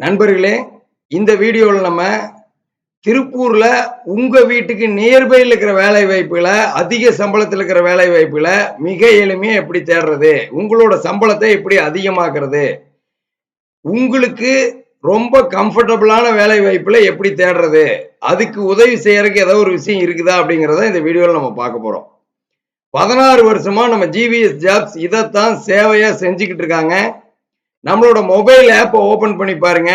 நண்பர்களே இந்த வீடியோவில் நம்ம திருப்பூர்ல உங்க வீட்டுக்கு நியர்பையில் இருக்கிற வேலை வாய்ப்புகளை அதிக சம்பளத்தில் இருக்கிற வேலை வாய்ப்புகளை மிக எளிமையா எப்படி தேடுறது? உங்களோட சம்பளத்தை எப்படி அதிகமாக்குறது? உங்களுக்கு ரொம்ப கம்ஃபர்டபுளான வேலை வாய்ப்புல எப்படி தேடுறது? அதுக்கு உதவி செய்யறதுக்கு ஏதோ ஒரு விஷயம் இருக்குதா அப்படிங்கிறத இந்த வீடியோவில் நம்ம பார்க்க போறோம். பதினாறு வருஷமா நம்ம ஜிவிஎஸ் ஜாப்ஸ் இதைத்தான் சேவையா செஞ்சுக்கிட்டு இருக்காங்க. நம்மளோட மொபைல் ஆப்பை ஓபன் பண்ணி பாருங்க.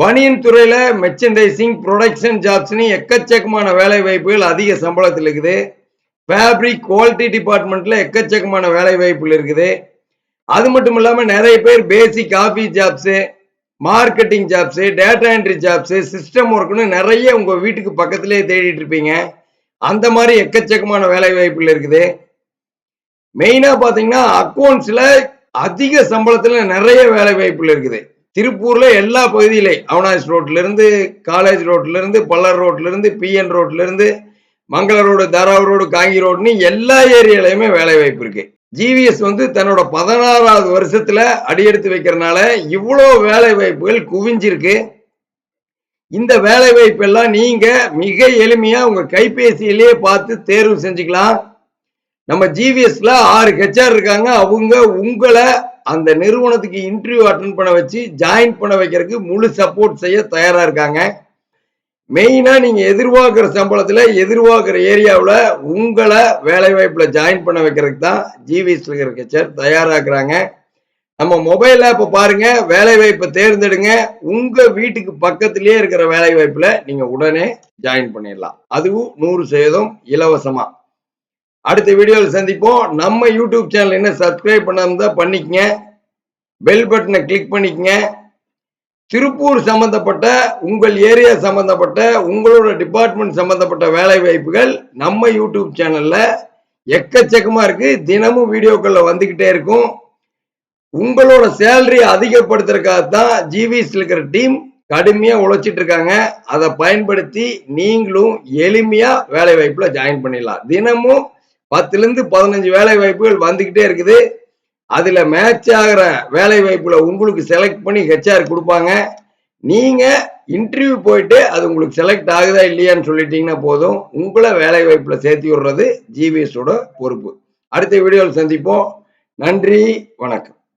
பனியன் துறையில மெர்ச்சன்டைசிங் ப்ரொடக்ஷன் ஜாப்ஸ்னு எக்கச்சக்கமான வேலை வாய்ப்புகள் அதிக சம்பளத்தில் இருக்குது. ஃபேப்ரிக் குவாலிட்டி டிபார்ட்மெண்ட்ல எக்கச்சக்கமான வேலை வாய்ப்புகள் இருக்குது. அது மட்டும் இல்லாம நிறைய பேர் basic office jobs marketing jobs data entry jobs system ஒர்க்குன்னு நிறைய உங்க வீட்டுக்கு பக்கத்திலேயே தேடிட்டு இருப்பீங்க. அந்த மாதிரி எக்கச்சக்கமான வேலை வாய்ப்புகள் இருக்குது. மெயினா பாத்தீங்கன்னா அக்கௌண்ட்ஸ்ல அதிக சம்பளத்துல நிறைய வேலை வாய்ப்புகள் இருக்குது. திருப்பூர்ல எல்லா பகுதியிலே அவனாஸ் ரோட்ல இருந்து காலேஜ் ரோட்ல இருந்து பல்லர் ரோட்ல இருந்து பிஎன் ரோட்ல இருந்து மங்கள ரோடு தாராவூர் ரோடு காங்கி ரோடுன்னு எல்லா ஏரியாலையுமே வேலை வாய்ப்பு இருக்கு. ஜிவிஎஸ் வந்து தன்னோட பதினாறாவது வருஷத்துல அடியெடுத்து வைக்கிறனால இவ்வளோ வேலை வாய்ப்புகள் குவிஞ்சிருக்கு. இந்த வேலை வாய்ப்பெல்லாம் நீங்க மிக எளிமையா உங்க கைபேசியிலேயே பார்த்து தேர்வு செஞ்சுக்கலாம். நம்ம ஜிவிஎஸ்ல ஆறு ஹெச்ஆர் இருக்காங்க. அவங்க உங்களை அந்த நிறுவனத்துக்கு இன்டர்வியூ அட்டன் பண்ண வச்சு ஜாயின் பண்ண வைக்கிறதுக்கு முழு சப்போர்ட் செய்ய தயாரா இருக்காங்க. மெயினா நீங்க எதிர்பார்க்கிற சம்பளத்துல எதிர்பார்க்கிற ஏரியாவில் உங்களை வேலை வாய்ப்புல ஜாயின் பண்ண வைக்கிறதுக்கு தான் ஜிவிஎஸ்ல இருக்கிற ஹெச்ஆர் தயாராக்குறாங்க நம்ம மொபைல் ஆப்பை பாருங்க வேலை வாய்ப்பை தேர்ந்தெடுங்க. உங்க வீட்டுக்கு பக்கத்திலேயே இருக்கிற வேலை வாய்ப்புல நீங்க உடனே ஜாயின் பண்ணிடலாம். அதுவும் நூறு சதவீதம் இலவசமா. அடுத்த வீடியோவில் சந்திப்போம். நம்ம யூடியூப் சேனல் என்ன சப்ஸ்கிரைப் தான் பண்ணிக்கங்க. பெல் பட்டனை கிளிக் பண்ணிக்கங்க. திருப்பூர் சம்பந்தப்பட்ட உங்கள் ஏரியா சம்பந்தப்பட்ட உங்களோட டிபார்ட்மெண்ட் சம்பந்தப்பட்ட வேலை வாய்ப்புகள் நம்ம யூடியூப் சேனல்ல எக்கச்சக்கமா இருக்கு. தினமும் வீடியோக்கள்ல வந்துகிட்டே இருக்கும். உங்களோட சேலரி அதிகப்படுத்துறதுக்காகத்தான் தான் இருக்கிற டீம் கடுமையா உழைச்சிட்டு இருக்காங்க. அதை பயன்படுத்தி நீங்களும் எளிமையா வேலை வாய்ப்புல ஜாயின் பண்ணிடலாம். தினமும் பத்துலேருந்து பதினஞ்சு வேலை வாய்ப்புகள் வந்துக்கிட்டே இருக்குது. அதில் மேட்ச் ஆகிற வேலை வாய்ப்பில் உங்களுக்கு செலக்ட் பண்ணி ஹெச்ஆர் கொடுப்பாங்க. நீங்கள் இன்டர்வியூ போயிட்டு அது உங்களுக்கு செலக்ட் ஆகுதா இல்லையான்னு சொல்லிட்டீங்கன்னா போதும். உங்களை வேலை வாய்ப்பில் சேர்த்து விடுறது ஜிவிஎஸோட பொறுப்பு. அடுத்த வீடியோவில் சந்திப்போம். நன்றி வணக்கம்.